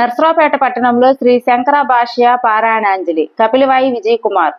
నర్సరావుపేట పట్టణంలో శ్రీ శంకర భాష్య పారాయణాంజలి కపిలివాయి విజయ్ కుమార్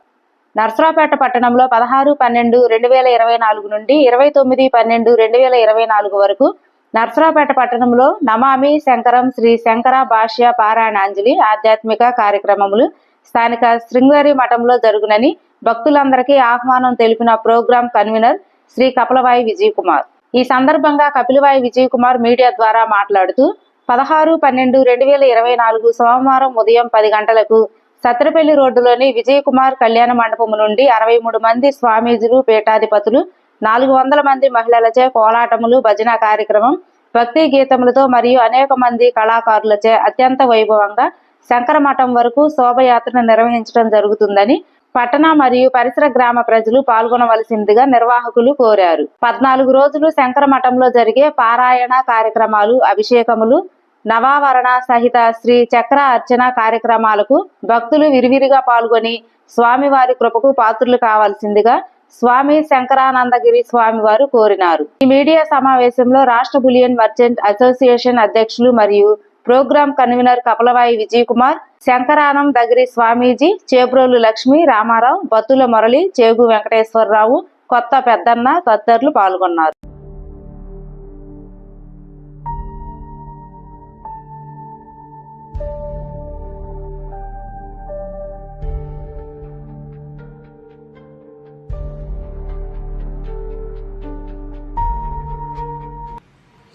నర్సరావుపేట పట్టణంలో పదహారు పన్నెండు రెండు వేల ఇరవై నాలుగు నుండి ఇరవై తొమ్మిది పన్నెండు రెండు వేల ఇరవై నాలుగు వరకు నర్సరావుపేట పట్టణంలో నమామి శంకరం శ్రీ శంకర భాష్య పారాయణాంజలి ఆధ్యాత్మిక కార్యక్రమములు స్థానిక శృంగేరి మఠంలో జరుగునని భక్తులందరికీ ఆహ్వానం తెలిపిన ప్రోగ్రాం కన్వీనర్ శ్రీ కపిలవాయి విజయ్ కుమార్ ఈ సందర్భంగా కపిలవాయి విజయ్ కుమార్ మీడియా ద్వారా మాట్లాడుతూ పదహారు పన్నెండు రెండు వేల ఇరవై నాలుగు సోమవారం ఉదయం పది గంటలకు సత్రపల్లి రోడ్డులోని విజయకుమార్ కళ్యాణ మండపం నుండి అరవై మూడు మంది స్వామీజీలు పీఠాధిపతులు నాలుగు వందల మంది మహిళలచే కోలాటములు భజన కార్యక్రమం భక్తి గీతములతో మరియు అనేక మంది కళాకారులచే అత్యంత వైభవంగా శంకర మఠం వరకు శోభయాత్ర నిర్వహించడం జరుగుతుందని పట్టణ మరియు పరిసర గ్రామ ప్రజలు పాల్గొనవలసిందిగా నిర్వాహకులు కోరారు. పద్నాలుగు రోజులు శంకర మఠంలో జరిగే పారాయణ కార్యక్రమాలు అభిషేకములు నవావరణ సహిత శ్రీ చక్ర అర్చన కార్యక్రమాలకు భక్తులు విరివిరిగా పాల్గొని స్వామివారి కృపకు పాత్రులు కావాల్సిందిగా స్వామి శంకరానందగిరి స్వామి వారు కోరినారు. ఈ మీడియా సమావేశంలో రాష్ట్ర బులియన్ మర్చెంట్ అసోసియేషన్ అధ్యక్షులు మరియు ప్రోగ్రాం కన్వీనర్ కపలవాయి విజయ్ కుమార్ శంకరానం దగ్గరి స్వామీజీ చేబ్రోలు లక్ష్మి రామారావు బత్తుల మురళి చేగు వెంకటేశ్వరరావు కొత్త పెద్దన్న తదితరులు పాల్గొన్నారు.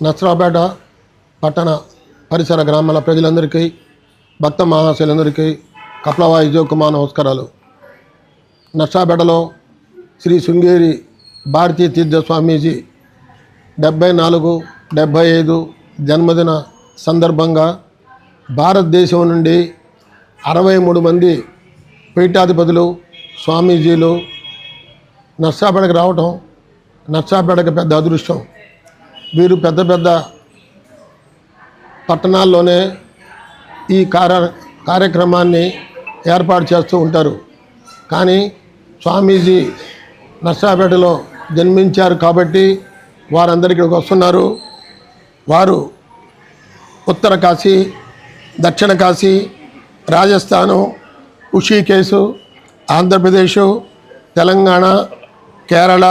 నస్రాపేట పట్టణ పరిసర గ్రామాల ప్రజలందరికీ భక్త మహాశయులందరికీ కప్లవాయి జోకుమా నమస్కారాలు. నర్సాపేటలో శ్రీ శృంగేరి భారతీయ తీర్థ స్వామీజీ డెబ్భై నాలుగు డెబ్భై ఐదు జన్మదిన సందర్భంగా భారతదేశం నుండి అరవై మూడు మంది పీఠాధిపతులు స్వామీజీలు నర్సాపేటకు రావటం నర్సాపేటకు పెద్ద అదృష్టం. వీరు పెద్ద పెద్ద పట్టణాల్లోనే ఈ కార్య కార్యక్రమాన్ని ఏర్పాటు చేస్తూ ఉంటారు. కానీ స్వామీజీ నర్సాపేటలో జన్మించారు కాబట్టి వారందరూ ఇక్కడికి వస్తున్నారు. వారు ఉత్తర కాశీ దక్షిణ కాశీ రాజస్థాను ఉషికేశు ఆంధ్రప్రదేశు తెలంగాణ కేరళ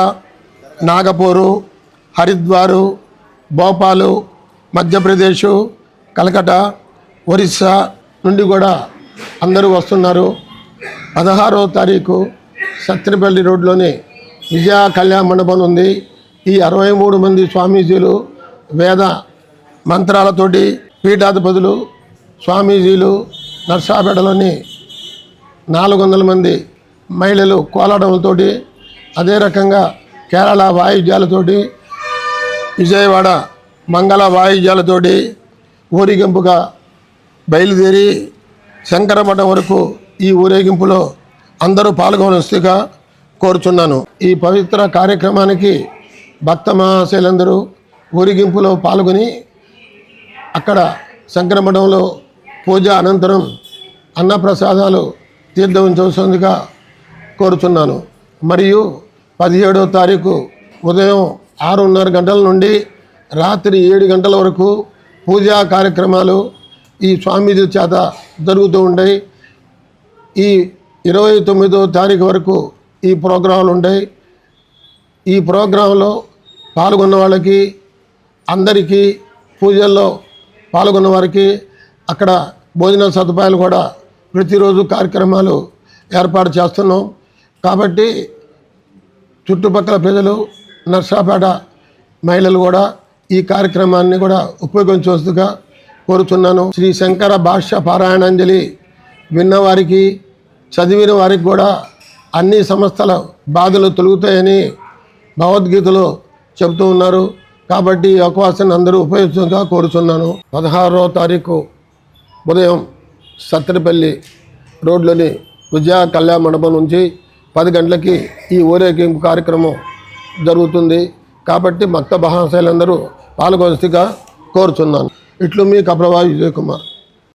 నాగపూరు హరిద్వారు భోపాలు మధ్యప్రదేశ్ కలకటా ఒరిస్సా నుండి కూడా అందరూ వస్తున్నారు. పదహారో తారీఖు సత్తినపల్లి రోడ్లోని విజయ కళ్యాణ మండపం ఉంది. ఈ అరవై మూడు మంది స్వామీజీలు వేద మంత్రాలతోటి పీఠాధిపతులు స్వామీజీలు నర్సాపేటలోని నాలుగు వందల మంది మహిళలు కోలాటములతోటి అదే రకంగా కేరళ వాయిద్యాలతోటి విజయవాడ మంగళ వాయిద్యాలతోటి ఊరేగింపుగా బయలుదేరి శంకరమఠం వరకు ఈ ఊరేగింపులో అందరూ పాల్గొనస్తుగా కోరుచున్నాను. ఈ పవిత్ర కార్యక్రమానికి భక్త మహాశైలందరూ ఊరేగింపులో పాల్గొని అక్కడ శంకరమఠంలో పూజ అనంతరం అన్నప్రసాదాలు తీర్థవించవలసిందిగా కోరుచున్నాను. మరియు పదిహేడవ తారీఖు ఉదయం ఆరున్నర గంటల నుండి రాత్రి ఏడు గంటల వరకు పూజా కార్యక్రమాలు ఈ స్వామీజీ చేత జరుగుతూ ఉంటాయి ఈ ఇరవై తొమ్మిదో తారీఖు వరకు ఈ ప్రోగ్రాంలు ఉంటాయి ఈ ప్రోగ్రాంలో పాల్గొన్న వాళ్ళకి అందరికీ పూజల్లో పాల్గొన్న వారికి అక్కడ భోజన సదుపాయాలు కూడా ప్రతిరోజు కార్యక్రమాలు ఏర్పాటు చేస్తున్నాం. కాబట్టి చుట్టుపక్కల ప్రజలు నర్సాపేట మహిళలు కూడా ఈ కార్యక్రమాన్ని కూడా ఉపయోగించవచ్చుగా కోరుచున్నాను. శ్రీ శంకర భాష్య పారాయణాంజలి విన్నవారికి చదివిన వారికి కూడా అన్ని సంస్థల బాధలు తొలుగుతాయని భగవద్గీతలో చెబుతూ ఉన్నారు. కాబట్టి ఈ అవకాశాన్ని అందరూ ఉపయోగించగా కోరుచున్నాను. పదహారో తారీఖు ఉదయం సత్తెనపల్లి రోడ్లోని విజయ కళ్యాణ మండపం నుంచి పది గంటలకి ఈ ఊరేగింపు కార్యక్రమం జరుగుతుంది. కాబట్టి మక్త మహాశైలందరూ పాల్గొనసిగా కోరుచున్నాను. ఇట్లు మీ కప్రభా విజయ్ కుమార్